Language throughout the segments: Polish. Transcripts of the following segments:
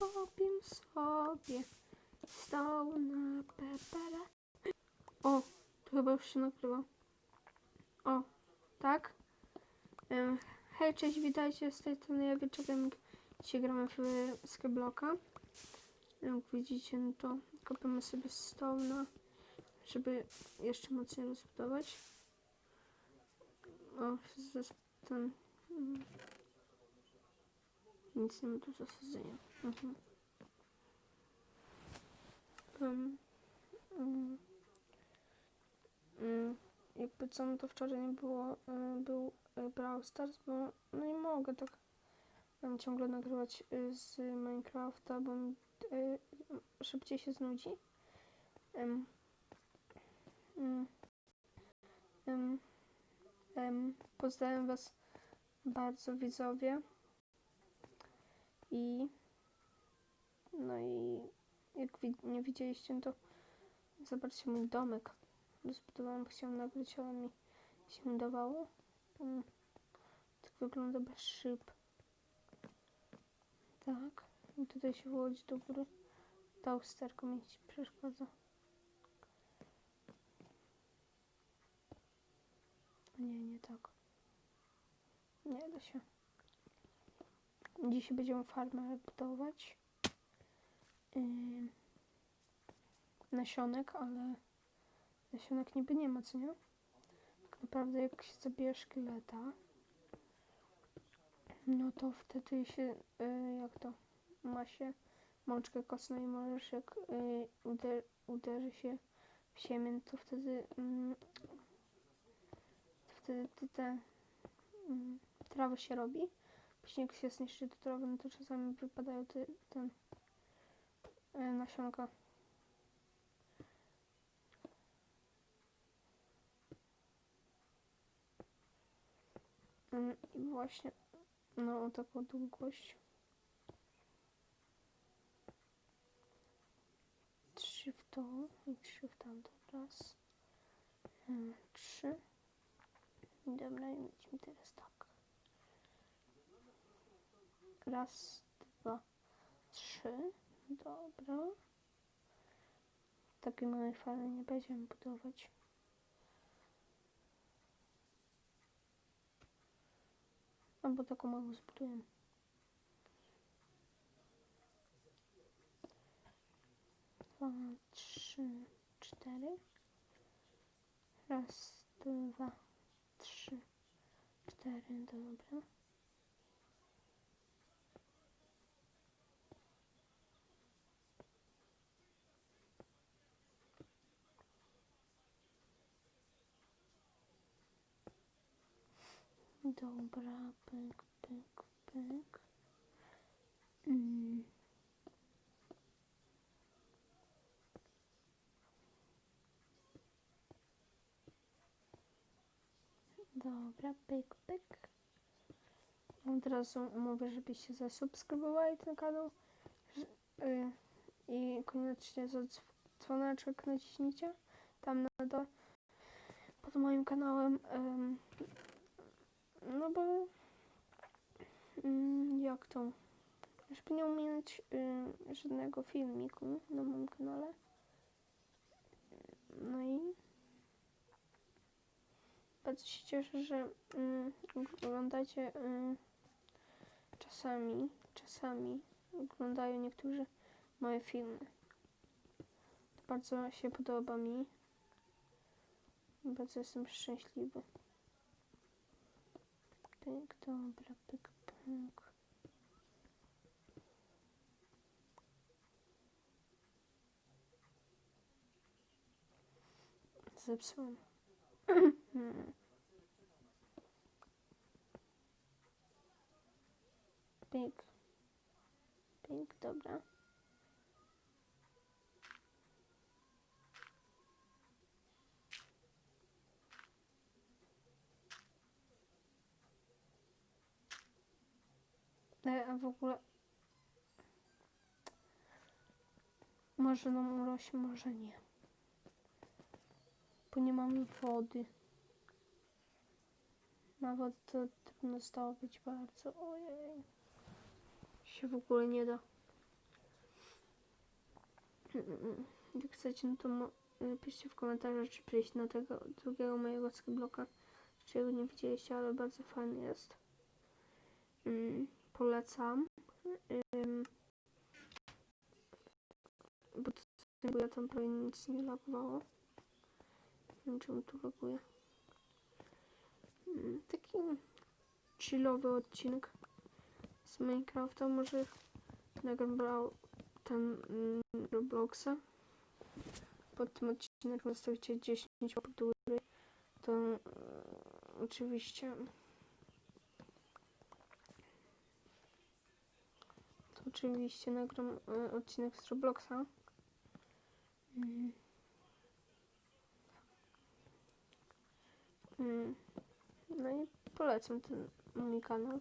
Zrobim sobie stoł na pepera. O, to chyba już się nagrywa. O, tak? Em, hej, cześć, witajcie z tej strony ja Wieczorem. Dzisiaj gramy w Skyblocka. Jak widzicie, no to kopiemy sobie stoł na, żeby jeszcze mocniej rozbudować. O, ten... mm, Nic nie ma do zasadzenia. Mhm. Um, um, um, jakby co, no to wczoraj nie było, e, był e, Brawl Stars, bo no nie mogę tak ciągle nagrywać e, z Minecrafta, bo szybciej się znudzi. Um, um, um, um, pozdrawiam Was bardzo widzowie. I no i jak nie widzieliście, to zobaczcie mój domek. Zbudowałam, chciałam nagrać, ale mi się nie dawało. Mm. Tak wygląda bez szyb. Tak. I tutaj się wychodzi do góry. Ta usterka mi ci przeszkadza. Nie, nie tak. Nie da się. Dzisiaj będziemy farmę budować. Yy, nasionek, ale nasionek niby nie ma, co nie? Tak naprawdę jak się zabije szkieleta, no to wtedy się, yy, jak to, ma się mączkę kostną i możesz jak yy, uder, uderzy się w ziemię, to wtedy mm, to wtedy ty te mm, trawa się robi. Jak się zniszczy do trawy, no to czasami wypadają te, ten e, nasionka. Mm, I właśnie, no taką długość. Trzy w to i trzy w tamto. Raz, mm, trzy. Dobra, i lecimy teraz tak. Raz, dwa, trzy. Dobra. Takiej małej fali nie będziemy budować. Albo taką małą zbudujemy. Dwa, trzy, cztery. Raz, dwa, trzy, cztery. Dobra. Dobra, pyk, pyk, pyk. Mm. Dobra, pyk, pyk. Od razu mówię, żebyście zasubskrybowali ten kanał. że- y, I koniecznie za dzw- dzwoneczek naciśnijcie. Tam na dole. Pod moim kanałem. ym, no bo mm, jak to? Żeby nie ominąć y, żadnego filmiku na moim kanale. No i bardzo się cieszę, że mm, oglądacie y, czasami, czasami oglądają niektórzy moje filmy. To bardzo się podoba mi. Bardzo jestem szczęśliwy. Pyk, dobra, pyk, pyk. Zepsułam. Pyk, dobra. A w ogóle może nam urośnie, może nie. Bo nie mamy wody. Na wodę to trudno zdobyć bardzo. Ojej. Się w ogóle nie da. Jak chcecie, no to y, piszcie w komentarzach, czy przejść na tego drugiego mojego skybloka, czy jego nie widzieliście, ale bardzo fajny jest. Mm, Polecam. Ym, Bo bo ja tam prawie nic nie lagowało. Nie wiem czemu tu laguje. Mm, Taki chillowy odcinek z Minecrafta. Może nagram brał ten mm, Robloxa. Pod tym odcinkiem zostawicie 10 łapek. To mm, oczywiście oczywiście nagram e, odcinek z Robloxa. Mm. Mm. No i polecam ten mój kanał.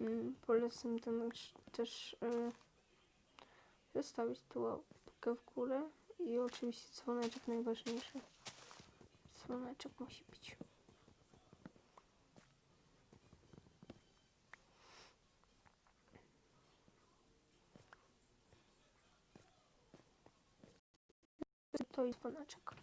Mm, Polecam też, też e, zostawić tu łapkę w górę i oczywiście dzwoneczek najważniejszy. Dzwoneczek musi być. To i dzwoneczek.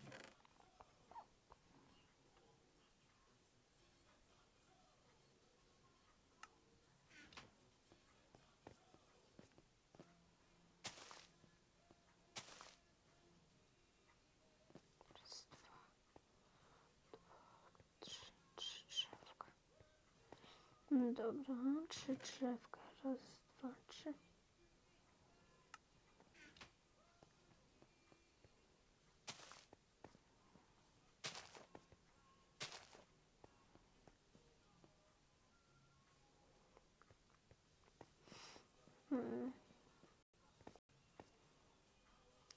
Dobra, trzy drzewka. Raz, dwa, trzy.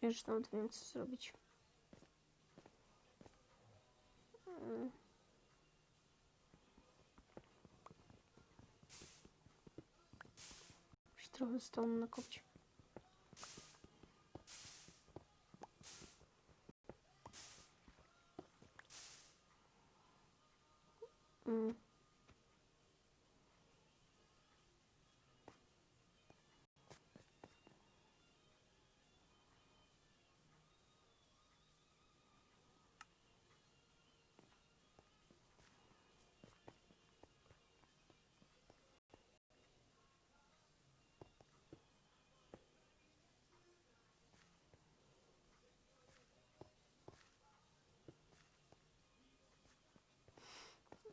Już nawet wiem co zrobić. Mm. Już trochę stąd nakopć. Mm.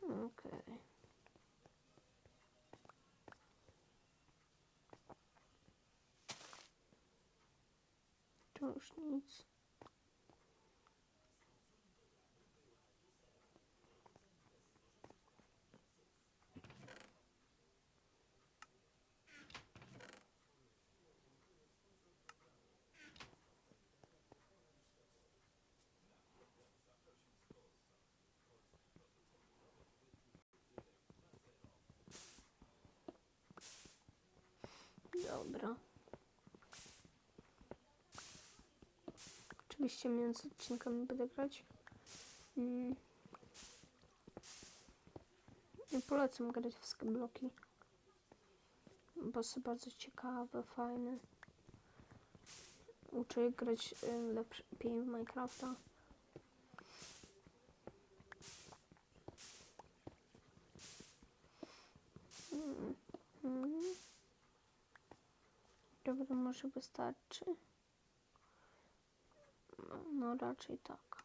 Okej. Tu już Dobra. Oczywiście między odcinkami będę grać. Mm. Ja polecam grać w skybloki. Bo są bardzo ciekawe, fajne. Uczę grać y, lepiej w Minecrafta. Mm. Mm. Dobra, może wystarczy. No, no raczej tak.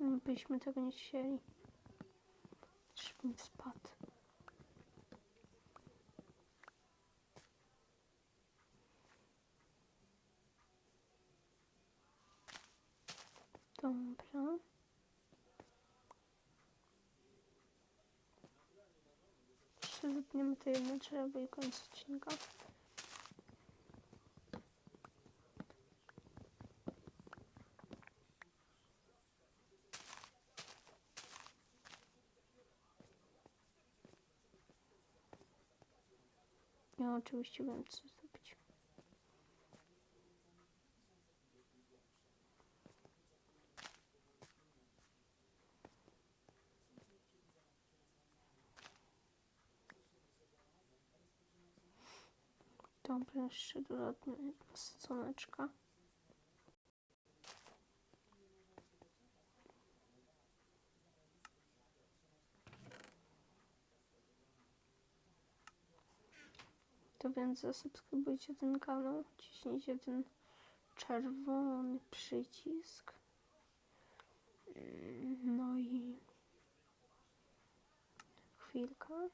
Byśmy tego nie chcieli. Żebym spadł. Dobra. Jeszcze zapniemy to jedno drzewo i koniec odcinka. Ja oczywiście wiem co zrobić. Dobra, jeszcze dodatnie sadzoneczka. Więc zasubskrybujcie ten kanał, ciśnijcie ten czerwony przycisk. No i chwilkę.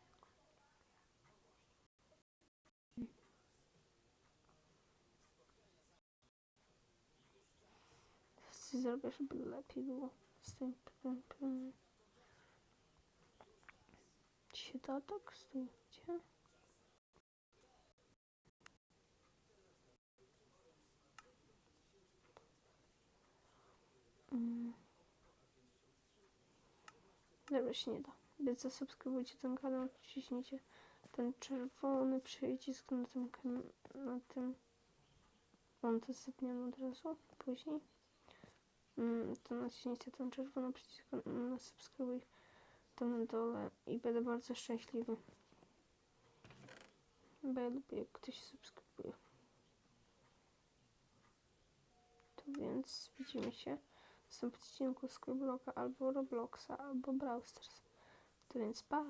Coś zrobię, żeby lepiej było z tym. tym- tym. Czy się da tak? Stójcie. Mm. Dobra, się nie da. Więc zasubskrybujcie ten kanał, wciśnijcie ten czerwony przycisk na tym, na tym. Mam to zapniemy od razu, później. Mm, to naciśnijcie ten czerwony przycisk na subskrybuj tam na dole i będę bardzo szczęśliwy. Bo ja lubię, jak ktoś subskrybuje. To więc widzimy się następnym odcinku Skybloka albo Robloxa albo Brawl. To więc pa!